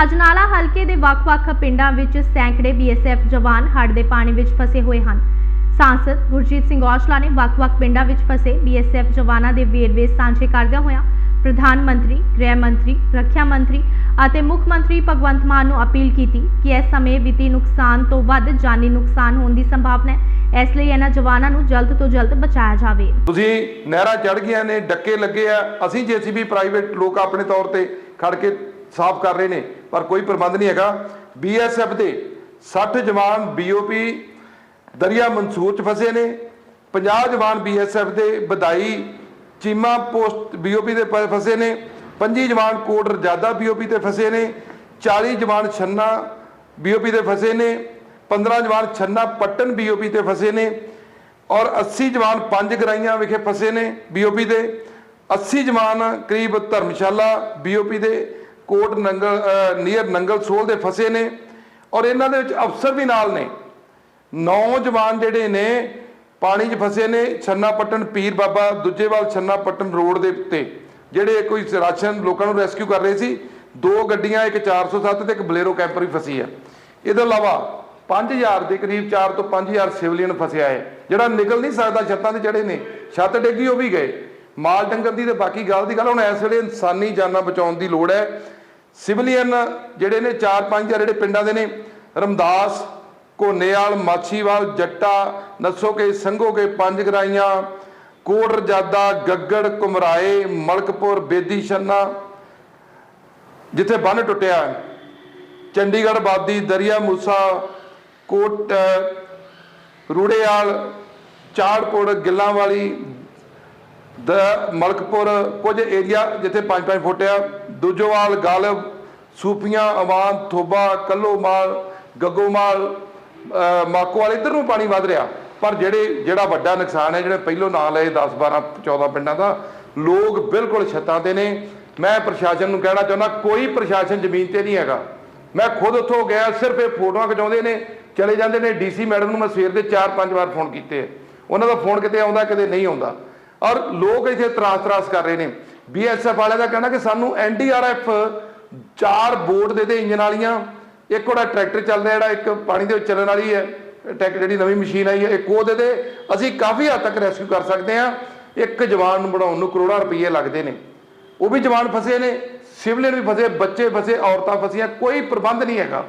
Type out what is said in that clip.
ਅਜਨਾਲਾ ਹਲਕੇ ਦੇ ਵੱਖ-ਵੱਖ ਪਿੰਡਾਂ ਵਿੱਚ ਸੈਂਕੜੇ ਬੀਐਸਐਫ ਜਵਾਨ ਹੜ੍ਹ ਦੇ ਪਾਣੀ ਵਿੱਚ ਫਸੇ ਹੋਏ ਹਨ। ਸਾਂਸਦ ਗੁਰਜੀਤ ਸਿੰਘ ਔਜਲਾ ਨੇ ਵੱਖ-ਵੱਖ ਪਿੰਡਾਂ ਵਿੱਚ ਫਸੇ ਬੀਐਸਐਫ ਜਵਾਨਾਂ ਦੇ ਵੇਰਵੇ ਸਾਂਝੇ ਕਰਦਿਆਂ ਹੋਇਆਂ ਪ੍ਰਧਾਨ ਮੰਤਰੀ, ਗ੍ਰਹਿ ਮੰਤਰੀ, ਰੱਖਿਆ ਮੰਤਰੀ ਅਤੇ ਮੁੱਖ ਮੰਤਰੀ ਭਗਵੰਤ ਮਾਨ ਨੂੰ ਅਪੀਲ ਕੀਤੀ ਕਿ ਇਸ ਸਮੇਂ ਵਿੱਤੀ ਨੁਕਸਾਨ ਤੋਂ ਵੱਧ ਜਾਨੀ ਨੁਕਸਾਨ ਹੋਣ ਦੀ ਸੰਭਾਵਨਾ ਹੈ। ਇਸ ਲਈ ਇਹਨਾਂ ਜਵਾਨਾਂ ਨੂੰ ਜਲਦ ਤੋਂ ਜਲਦ ਬਚਾਇਆ ਜਾਵੇ। ਤੁਸੀਂ ਨਹਿਰਾਂ ਚੜ ਗਈਆਂ ਨੇ, ਡੱਕੇ ਲੱਗੇ ਆ। ਅਸੀਂ ਜੀਸੀਬੀ ਪ੍ਰਾਈਵੇਟ ਲੋਕ ਆਪਣੇ ਤੌਰ ਤੇ ਖੜ ਕੇ ਸਾਫ਼ ਕਰ ਰਹੇ ਨੇ, ਪਰ ਕੋਈ ਪ੍ਰਬੰਧ ਨਹੀਂ ਹੈਗਾ। ਬੀਐਸਐਫ ਦੇ 60 ਜਵਾਨ ਬੀਓਪੀ ਦਰਿਆ ਮਨਸੂਰ ਚ ਫਸੇ ਨੇ। 50 ਜਵਾਨ ਬੀਐਸਐਫ ਦੇ ਬਦਾਈ ਚੀਮਾ ਪੋਸਟ ਬੀਓਪੀ ਦੇ ਪ- ਫਸੇ ਨੇ। 25 ਜਵਾਨ ਕੋਟ ਰਜਾਦਾ ਬੀਓਪੀ ਤੇ ਫਸੇ ਨੇ। 40 ਜਵਾਨ ਛੰਨਾ ਬੀਓਪੀ ਤੇ ਫਸੇ ਨੇ। 15 ਜਵਾਨ ਛੰਨਾ ਪੱਟਨ ਬੀਓਪੀ ਤੇ ਫਸੇ ਨੇ। ਔਰ 80 ਜਵਾਨ ਪੰਜ ਗਰਾਈਆਂ ਵਿਖੇ ਫਸੇ ਨੇ ਬੀਓਪੀ ਦੇ। 80 ਜਵਾਨ ਕਰੀਬ ਧਰਮਸ਼ਾਲਾ ਬੀਓਪੀ ਦੇ। ਕੋਟ ਨੰਗਲ ਨੀਅਰ ਨੰਗਲ ਸੋਲ ਦੇ ਫਸੇ ਨੇ ਔਰ ਇਹਨਾਂ ਦੇ ਵਿੱਚ ਅਫਸਰ ਵੀ ਨਾਲ ਨੇ। ਨੌਜਵਾਨ ਜਿਹੜੇ ਨੇ, ਪਾਣੀ 'ਚ ਫਸੇ ਨੇ ਛੰਨਾ ਪੱਟਨ ਪੀਰ ਬਾਬਾ ਦੂਜੇਵਾਲ ਛੰਨਾ ਪੱਟਨ ਰੋਡ ਦੇ ਉੱਤੇ, ਜਿਹੜੇ ਕੋਈ ਰਾਸ਼ਨ ਲੋਕਾਂ ਨੂੰ ਰੈਸਕਿਊ ਕਰ ਰਹੇ ਸੀ, ਦੋ ਗੱਡੀਆਂ, ਇੱਕ 407 ਤੇ ਇੱਕ ਬਲੇਰੋ ਕੈਂਪਰ ਵੀ ਫਸੀ ਆ। ਇਹਦੇ ਤੋਂ ਇਲਾਵਾ 5000 ਦੇ ਕਰੀਬ 4 ਤੋਂ 5000 ਸਿਵਲੀਅਨ ਫਸਿਆ ਹੈ, ਜਿਹੜਾ ਨਿਕਲ ਨਹੀਂ ਸਕਦਾ, ਛੱਤਾਂ ਤੇ ਚੜੇ ਨੇ, ਛੱਤ ਡੇਗੀ, ਉਹ ਵੀ ਗਏ। ਮਾਲ ਡੰਗਰ ਦੀ ਤੇ ਬਾਕੀ ਗੱਲ ਦੀ ਗੱਲ ਹੁਣ ਇਸ ਵੇਲੇ ਇਨਸਾਨੀ ਜਾਨਾਂ ਬਚਾਉਣ ਦੀ ਲੋੜ ਹੈ। ਸਿਵਲੀਅਨ ਜਿਹੜੇ ਨੇ 4-5 ਜਿਹੜੇ ਪਿੰਡਾਂ ਦੇ ਨੇ ਰਮਦਾਸ ਕੋਨੇਵਾਲ ਮਾਛੀਵਾਲ ਜੱਟਾ ਨਸੋਕੇ ਸੰਘੋਕੇ ਪੰਜ ਗਰਾਈਆਂ ਕੋਟ ਰਜਾਦਾ ਗੱਗੜ ਕੁਮਰਾਏ ਮਲਕਪੁਰ ਬੇਦੀ ਛੰਨਾ ਜਿੱਥੇ ਬੰਨ ਟੁੱਟਿਆ ਚੰਡੀਗੜ੍ਹ ਬਾਦੀ ਦਰਿਆ ਮੂਸਾ ਕੋਟ ਅ, ਰੂੜੇਵਾਲ ਚਾੜਪੁਰ ਗਿੱਲਾਂ ਵਾਲੀ ਦ ਮਲਕਪੁਰ ਕੁਝ ਏਰੀਆ ਜਿੱਥੇ 5-5 ਫੁੱਟ ਆ ਦੂਜੋਵਾਲ ਗਾਲਬ ਸੂਪੀਆਂ ਅਵਾਨ ਥੋਬਾ ਕੱਲੋਮਾਲ ਗੱਗੋਮਾਲ ਮਾਕੋਵਾਲ ਇੱਧਰ ਨੂੰ ਪਾਣੀ ਵੱਧ ਰਿਹਾ। ਪਰ ਜਿਹੜੇ, ਜਿਹੜਾ ਵੱਡਾ ਨੁਕਸਾਨ ਹੈ, ਜਿਹੜੇ ਪਹਿਲੋਂ ਨਾਂ ਲਏ 10 12 14 ਪਿੰਡਾਂ ਦਾ, ਲੋਕ ਬਿਲਕੁਲ ਛੱਤਾਂ ਤੇ ਨੇ। ਮੈਂ ਪ੍ਰਸ਼ਾਸਨ ਨੂੰ ਕਹਿਣਾ ਚਾਹੁੰਦਾ, ਕੋਈ ਪ੍ਰਸ਼ਾਸਨ ਜ਼ਮੀਨ ਤੇ ਨਹੀਂ ਹੈਗਾ। ਮੈਂ ਖੁਦ ਉੱਥੋਂ ਗਿਆ, ਸਿਰਫ ਇਹ ਫੋਟੋਆਂ ਖਿਚਾਉਂਦੇ ਨੇ, ਚਲੇ ਜਾਂਦੇ ਨੇ। ਡੀਸੀ ਮੈਡਮ ਨੂੰ ਮੈਂ ਸਵੇਰ ਦੇ 4-5 ਵਾਰ ਫੋਨ ਕੀਤੇ। ਉਹਨਾਂ ਦਾ ਫੋਨ ਕਿਤੇ ਆਉਂਦਾ, ਕਿਤੇ ਨਹੀਂ ਆਉਂਦਾ। ਔਰ ਲੋਕ ਇੱਥੇ ਤਰਾਸ-ਤਰਾਸ ਕਰ ਰਹੇ ਨੇ। ਬੀਐਸਐਫ ਵਾਲਿਆਂ ਦਾ ਕਹਿਣਾ ਕਿ ਸਾਨੂੰ ਐਨਡੀਆਰਐਫ ਚਾਰ ਬੋਟ ਦੇ ਦੇ ਇੰਜਨ ਵਾਲੀਆਂ, ਇੱਕ ਉਹਦਾ ਟਰੈਕਟਰ ਚੱਲਦਾ ਜਿਹੜਾ ਇੱਕ ਪਾਣੀ ਦੇ ਵਿੱਚ ਚੱਲਣ ਵਾਲੀ ਹੈ ਟੈਕ ਜਿਹੜੀ ਨਵੀਂ ਮਸ਼ੀਨ ਆਈ ਹੈ, ਇੱਕ ਉਹ ਦੇ ਦੇ। ਅਸੀਂ ਕਾਫੀ ਹੱਦ ਤੱਕ ਰੈਸਕਿਊ ਕਰ ਸਕਦੇ ਹਾਂ। ਇੱਕ ਜਵਾਨ ਨੂੰ ਬਣਾਉਣ ਨੂੰ ਕਰੋੜਾਂ ਰੁਪਏ ਲੱਗਦੇ ਨੇ। ਉਹ ਵੀ ਜਵਾਨ ਫਸੇ ਨੇ, ਸਿਵਲੀਅਨ ਵੀ ਫਸੇ, ਬੱਚੇ ਫਸੇ, ਔਰਤਾਂ ਫਸੀਆਂ, ਕੋਈ ਪ੍ਰਬੰਧ ਨਹੀਂ ਹੈਗਾ।